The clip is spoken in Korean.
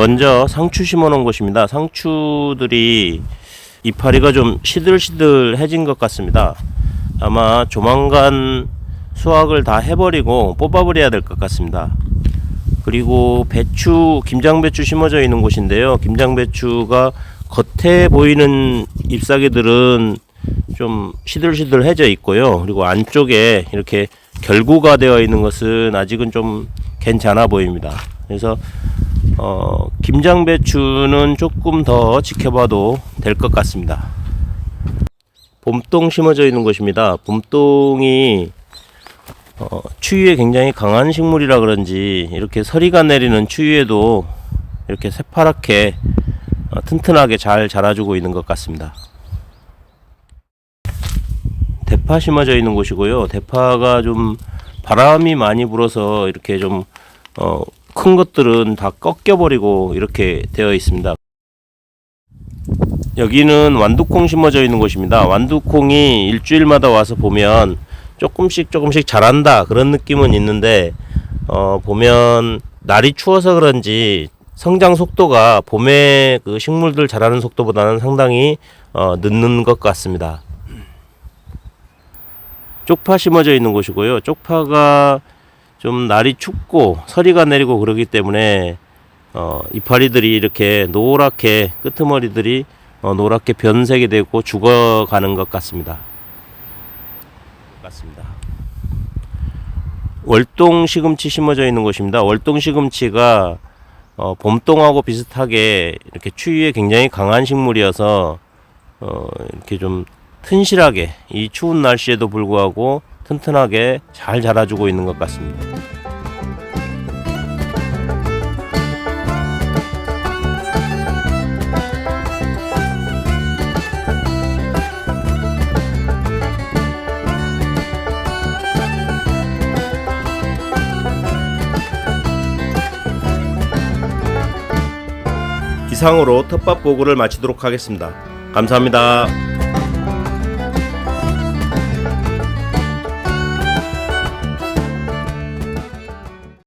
먼저 상추 심어 놓은 곳입니다. 상추들이 이파리가 좀 시들시들해진 것 같습니다. 아마 조만간 수확을 다 해버리고 뽑아버려야 될 것 같습니다. 그리고 배추, 김장배추 심어져 있는 곳인데요. 김장배추가 겉에 보이는 잎사귀들은 좀 시들시들해져 있고요. 그리고 안쪽에 이렇게 결구가 되어 있는 것은 아직은 좀 괜찮아 보입니다. 그래서 어, 김장배추는 조금 더 지켜봐도 될 것 같습니다. 봄동 심어져 있는 곳입니다. 봄동이 어, 추위에 굉장히 강한 식물이라 그런지 이렇게 서리가 내리는 추위에도 이렇게 새파랗게 어, 튼튼하게 잘 자라주고 있는 것 같습니다. 대파 심어져 있는 곳이고요. 대파가 좀 바람이 많이 불어서 이렇게 좀 어, 큰 것들은 다 꺾여버리고 이렇게 되어 있습니다. 여기는 완두콩 심어져 있는 곳입니다. 완두콩이 일주일마다 와서 보면 조금씩 조금씩 자란다 그런 느낌은 있는데 어, 보면 날이 추워서 그런지 성장 속도가 봄에 그 식물들 자라는 속도보다는 상당히 어, 늦는 것 같습니다. 쪽파 심어져 있는 곳이고요. 쪽파가 좀 날이 춥고 서리가 내리고 그러기 때문에 어, 이파리들이 이렇게 노랗게 끄트머리들이 어, 노랗게 변색이 되고 죽어가는 것 같습니다. 같습니다. 월동 시금치 심어져 있는 곳입니다. 월동 시금치가 어, 봄동하고 비슷하게 이렇게 추위에 굉장히 강한 식물이어서 어, 이렇게 좀 튼실하게 이 추운 날씨에도 불구하고 튼튼하게 잘 자라주고 있는 것 같습니다. 이상으로 텃밭 보고를 마치도록 하겠습니다. 감사합니다.